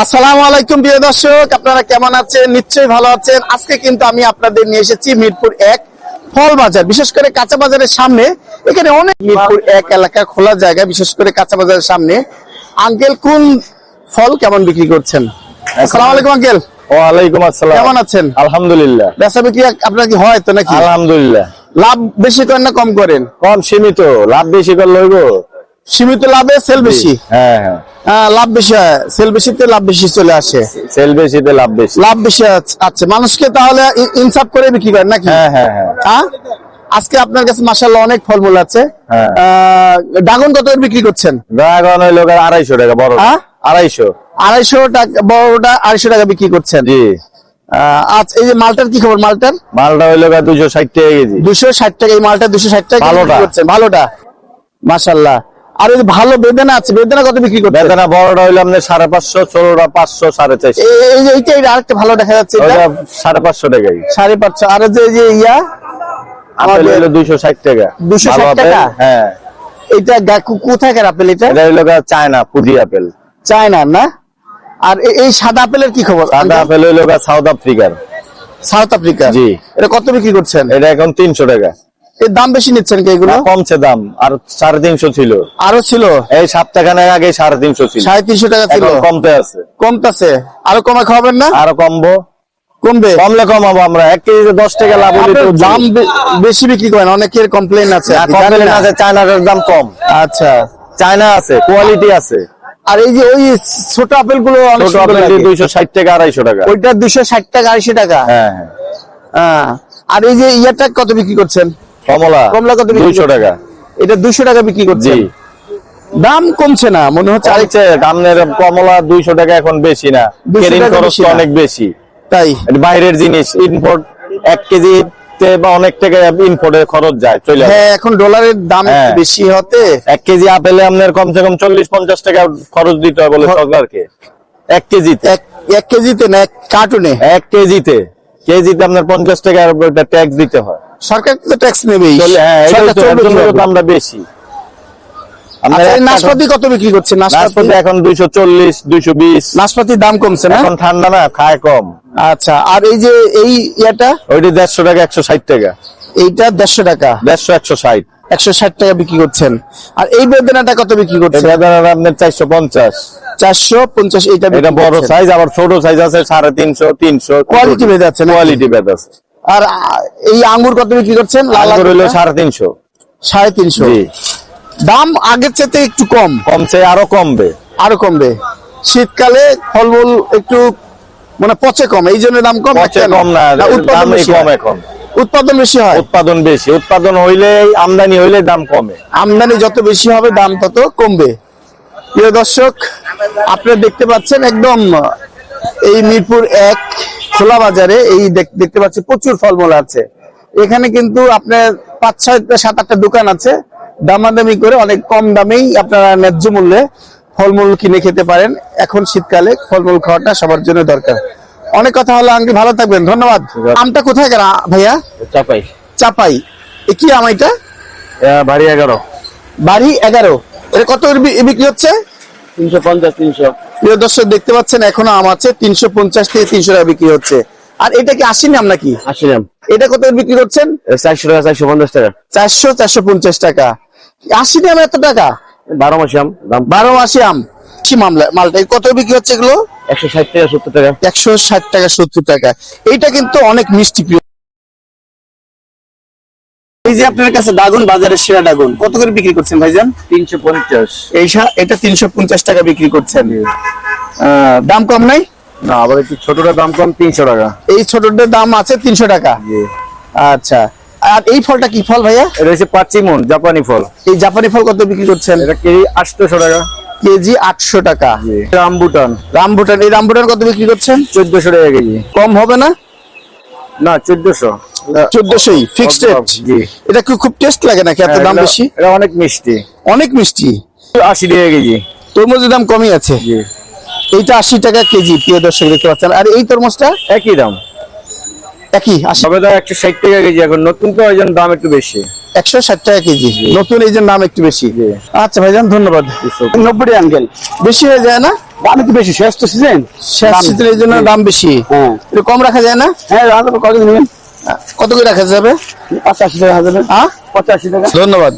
আসসালামু আলাইকুম প্রিয় দর্শক। আপনারা কেমন আছেন? নিশ্চয়ই ভালো আছেন। আজকে কিন্তু আমি আপনাদের নিয়ে এসেছি মিরপুর এক ফল বাজার বিশেষ করে কাঁচা বাজারের সামনে। এখানে অনেক মিরপুর এক এলাকা খোলা জায়গা বিশেষ করে কাঁচা বাজারের সামনে। আঙ্কেল কোন ফল কেমন বিক্রি করছেন? আসসালামু আলাইকুম আঙ্কেল। ওয়ালাইকুম আসসালাম। কেমন আছেন? আলহামদুলিল্লাহ। বেচা বিক্রি আপনার কি হয় তো নাকি? আলহামদুলিল্লাহ। লাভ বেশি করেন না কম করেন? কম সীমিত। লাভ বেশি করে লইব সীমিত লাভে সেল বেশি? হ্যাঁ হ্যাঁ। হ্যাঁ, লাভ বেশি হয়। সেল বেশিতে লাভ বেশি চলে আসে। সেল বেশিতে লাভ বেশি। লাভ বেশি আছে- আচ্ছা মানুষকে তাহলে ইনসাফ করে বিক্রি করেন নাকি? হ্যাঁ হ্যাঁ হ্যাঁ? আজকে আপনার কাছে মাসাল্লাহ অনেক ফলমূল আছে। হ্যাঁ। ড্রাগন কত বিক্রি করছেন? ড্রাগন হইল গিয়ে আড়াইশো টাকা বড়? আড়াইশো। আড়াইশো টাকা বড়টা আড়াইশো টাকা বিক্রি করছেন। জি। আচ্ছা এই যে মালটার কি খবর মালটার? মালটা হইল দুইশো ষাট টাকা কেজি। দুশো ষাট টাকা এই মালটা দুশো ষাট টাকা ভালোটা। ভালোটা? মাসাল্লাহ আর এই যে ভালো বেদনা আছে বেদনা কত বিক্রি করছেন বেদনা বড়টা হইল আপনার সাড়ে পাঁচশো ছোটটা পাঁচশো সাড়ে চারশো। এই এইটা আরেকটা ভালো দেখা যাচ্ছে সাড়ে পাঁচশো টাকাই। সাড়ে পাঁচশো। আর যে যে ইয়া আমাদের হইল দুইশো ষাট টাকা। 260 ভালো টাকা? হ্যাঁ। এটা কোথাকার আপেল এটা? এটা হইল গিয়ে চায়না পুঁজি আপেল। চায়না না? আর এই সাদা আপেলের কি খবর? সাদা আপেল হইল সাউথ আফ্রিকার। South Africa ji. এটা কত বিক্রি করছেন? এটা এখন তিনশো টাকা। এর দাম বেশি নিচ্ছেন কি এগুলো? কমছে দাম। আর সাড়ে তিনশো ছিল। আরও ছিল? এই সপ্তাহখানেক আগে সাড়ে তিনশো ছিল। সাড়ে তিনশো টাকা ছিল। কমতে আছে। কমতাছে। আরও কমে খাওয়াবেন না? আরও কমবো। কমবে? কমলে কমাবো আমরা। এক কেজিতে দশ টাকা লাভ হলে দাম বেশি বিক্রি করেন অনেকের কমপ্লেন আছে। কমপ্লেন আছে চায়নার দাম কম। আচ্ছা। চায়না আছে কোয়ালিটি আছে। আর এই যে ওই ছোট আপেলগুলো ছোট আপেল দুইশো ষাট টাকা আড়াইশো টাকা। ওইটা দুশো ষাট টাকা আড়াইশো টাকা? হ্যাঁ হ্যাঁ। আর এই যে ইয়াটা কত বিক্রি করছেন? কমলা। কমলা কত দুইশো? টাকা। এটা দুশো টাকা বিক্রি জি। করছেন? দাম কমছে না মনে হচ্ছে আপনার কমলা দুইশো টাকা এখন বেশি না। কেরিং খরচ। অনেক বেশি। তাই। বাইরের জিনিস ইম্পোর্ট এক কেজি বা অনেক টাকা ইম্পোর্টের খরচ যায় চলে হ্যাঁ এখন ডলারের দাম হ্যাঁ। বেশি হতে এক কেজি আপেলে আপনার কমসে কম চল্লিশ পঞ্চাশ টাকা খরচ দিতে হয় বলে সরকারকে। এক কেজিতে। এক এক কেজিতে না এক কার্টুনে এক কেজিতে। কেজিতে আপনার পঞ্চাশ টাকা ট্যাক্স দিতে হয়। সরকার তো ট্যাক্স নেবেই। হ্যাঁ? দামটা বেশি। আচ্ছা, নাশপাতি কত বিক্রি করছে? নাশপাতি এখন দুইশো চল্লিশ দুইশো বিশ। নাশপাতির দাম কমছে না? এখন ঠান্ডা না খায় কম। আচ্ছা আর এই যে এই ইয়াটা? ওইটি দেড়শো টাকা একশো ষাট টাকা। এইটা দেড়শো টাকা? দেড়শো একশো ষাট। একশো ষাট টাকা বিক্রি করছেন। আর এই বেদনাটা কত বিক্রি করছেন? আপনার চারশো পঞ্চাশ। চারশো পঞ্চাশ এইটা এটা বড় সাইজ আবার ছোট সাইজ আছে সাড়ে তিনশো তিনশো। Quality ভেদে আছে কোয়ালিটি ভেদ আছে। আর এই আঙ্গুর কত বিক্রি করছেন? লাল আঙ্গুর আঙ্গুরটা? সাড়ে তিনশো। সাড়ে তিনশো। দাম আগের চেয়ে একটু কম। কমছে আরও কমবে। আরও কমবে। শীতকালে ফলমূল একটু মানে পচে কম এই জন্য দাম কম পচে কম না উৎপাদন বেশি কম এখন। উৎপাদন বেশি হয়? উৎপাদন বেশি। উৎপাদন হইলে আমদানি হইলে দাম কমে। আমদানি যত বেশি হবে দাম তত কমবে। প্রিয় দর্শক আপনারা দেখতে পাচ্ছেন একদম এই মিরপুর এক খোলা বাজারে এই দেখ- দেখতে পাচ্ছি প্রচুর ফলমূল আছে। এখানে কিন্তু আপনার পাঁচ ছয়টা সাত আটটা দোকান আছে। দামাদামি করে অনেক কম দামেই আপনারা ন্যায্য মূল্যে ফলমূল কিনে খেতে পারেন। এখন শীতকালে ফলমূল খাওয়াটা সবার জন্য দরকার। অনেক কথা হলো আঙ্কি ভালো থাকবেন ধন্যবাদ। আমটা কোথায় গেল ভাইয়া? চাপাই। চাপাই। এ কি আম এটা? বাড়ি এগারো। বাড়ি এগারো। এটা কত বিক্রি হচ্ছে? তিনশো পঞ্চাশ তিনশো। প্রিয় দর্শক দেখতে পাচ্ছেন এখনও আম আছে তিনশো পঞ্চাশ থেকে তিনশো টাকা বিক্রি হচ্ছে। আর এটা কি আশি নাম নাকি? এটা কত বিক্রি করছেন? চারশো টাকা চারশো পঞ্চাশ টাকা। চারশো চারশো পঞ্চাশ টাকা। আশি নাম এত টাকা? বারো মাসে আম দাম। বারো মাসি আম। কি মামলা মালটা? কত বিক্রি হচ্ছে এগুলো? একশো ষাট টাকা সত্তর টাকা। একশো ষাট টাকা সত্তর টাকা। এইটা কিন্তু অনেক মিষ্টি প্রিয় এই যে আপনার কাছে বাজারের সেরা কত করে বিক্রি করছেন ভাইজান? এই এটা টাকা বিক্রি করছেন। দাম কম নাই? না আবার একটু ছোটটার দাম কম তিনশো টাকা। এই ছোটটার দাম আছে তিনশো টাকা? আচ্ছা। আর এই ফলটা কি ফল ভাইয়া? এটা হচ্ছে পাচিমন জাপানি ফল। এই জাপানি ফল কত বিক্রি করছেন? এটা কেজি আটশোশো টাকা। কেজি আটশো টাকা। রামবুটান। রামবুটান এই রামবুটান কত বিক্রি করছেন? চোদ্দশো টাকা কেজি। কম হবে না? না চোদ্দশো। 1400 ফিক্সড এটা কি খুব টেস্ট লাগে নাকি এত হ্যাঁ, দাম বেশি? এটা অনেক মিষ্টি। অনেক মিষ্টি। 80 টাকা কেজি। তরমুজের দাম কমই আছে। এইটা 80 টাকা কেজি প্রিয় দর্শক দেখতে পাচ্ছেন। আর এই তরমুজটা? একই দাম। একই টাকা কেজি এখন নতুন তো ওই দাম একটু বেশি। 160 টাকা কেজি। নতুন এই দাম একটু বেশি। আচ্ছা ভাইজান ধন্যবাদ। নব্বই অ্যাঙ্গেল বেশি হয়ে যায় না? বেশি শেষ তো সিজন শেষ এই জন্য দাম বেশি। হ্যাঁ। কম রাখা যায় না? হ্যাঁ কদিন কত করে রাখা যাবে? পঁচাশি টাকা হ্যাঁ? পঁচাশি টাকা। ধন্যবাদ।